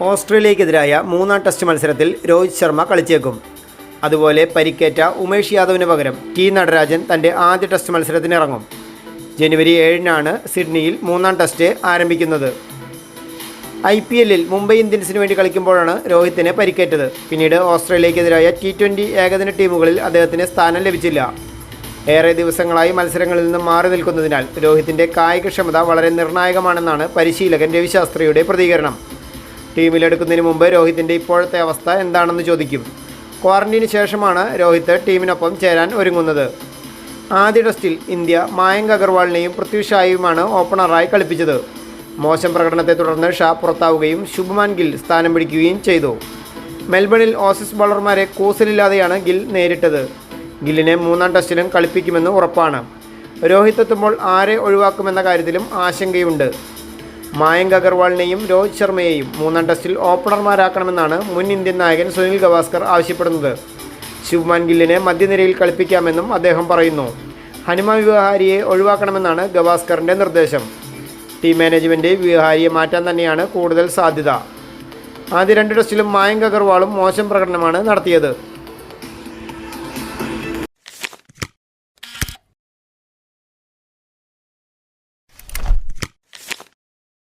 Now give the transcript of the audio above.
ഓസ്ട്രേലിയക്കെതിരായ മൂന്നാം ടെസ്റ്റ് മത്സരത്തിൽ രോഹിത് ശർമ്മ കളിച്ചേക്കും. അതുപോലെ പരിക്കേറ്റ ഉമേഷ് യാദവിന് പകരം ടി നടരാജൻ തന്റെ ആദ്യ ടെസ്റ്റ് മത്സരത്തിനിറങ്ങും. ജനുവരി ഏഴിനാണ് സിഡ്നിയിൽ മൂന്നാം ടെസ്റ്റ് ആരംഭിക്കുന്നത്. ഐ പി എല്ലിൽ മുംബൈ ഇന്ത്യൻസിന് വേണ്ടി കളിക്കുമ്പോഴാണ് രോഹിത്തിന് പരിക്കേറ്റത്. പിന്നീട് ഓസ്ട്രേലിയക്കെതിരായ ടി ട്വന്റി ഏകദിന ടീമുകളിൽ അദ്ദേഹത്തിന് സ്ഥാനം ലഭിച്ചില്ല. ഏറെ ദിവസങ്ങളായി മത്സരങ്ങളിൽ നിന്ന് മാറി നിൽക്കുന്നതിനാൽ രോഹിത്തിന്റെ കായികക്ഷമത വളരെ നിർണായകമാണെന്നാണ് പരിശീലകൻ രവിശാസ്ത്രിയുടെ പ്രതികരണം. ടീമിലെടുക്കുന്നതിന് മുമ്പ് രോഹിത്തിന്റെ ഇപ്പോഴത്തെ അവസ്ഥ എന്താണെന്ന് ചോദിക്കും. ക്വാറന്റീന് ശേഷമാണ് രോഹിത് ടീമിനൊപ്പം ചേരാൻ ഒരുങ്ങുന്നത്. ആദ്യ ടെസ്റ്റിൽ ഇന്ത്യ മായങ്ക് അഗർവാളിനെയും പൃഥ്വി ഷായുമാണ് ഓപ്പണറായി കളിപ്പിച്ചത്. മോശം പ്രകടനത്തെ തുടർന്ന് ഷാ പുറത്താവുകയും ശുഭ്മാൻ ഗിൽ സ്ഥാനം പിടിക്കുകയും ചെയ്തു. മെൽബണിൽ ഓസീസ് ബൗളർമാരെ കൂസലില്ലാതെയാണ് ഗിൽ നേരിട്ടത്. ഗില്ലിനെ മൂന്നാം ടെസ്റ്റിലും കളിപ്പിക്കുമെന്ന് ഉറപ്പാണ്. രോഹിത് എത്തുമ്പോൾ ആരെ ഒഴിവാക്കുമെന്ന കാര്യത്തിലും ആശങ്കയുണ്ട്. മായങ്ക് അഗർവാളിനെയും രോഹിത് ശർമ്മയെയും മൂന്നാം ടെസ്റ്റിൽ ഓപ്പണർമാരാക്കണമെന്നാണ് മുൻ ഇന്ത്യൻ നായകൻ സുനിൽ ഗവാസ്കർ ആവശ്യപ്പെടുന്നത്. ശുഭ്മാൻ ഗില്ലിനെ മധ്യനിരയിൽ കളിപ്പിക്കാമെന്നും അദ്ദേഹം പറയുന്നു. ഹനുമ വിഹാരിയെ ഒഴിവാക്കണമെന്നാണ് ഗവാസ്കറിന്റെ നിർദ്ദേശം. ടീം മാനേജ്മെന്റ് വിഹാരിയെ മാറ്റാൻ തന്നെയാണ് കൂടുതൽ സാധ്യത. ആദ്യ രണ്ട് ടെസ്റ്റിലും മായങ്ക് അഗർവാളും മോശം പ്രകടനമാണ് നടത്തിയത്.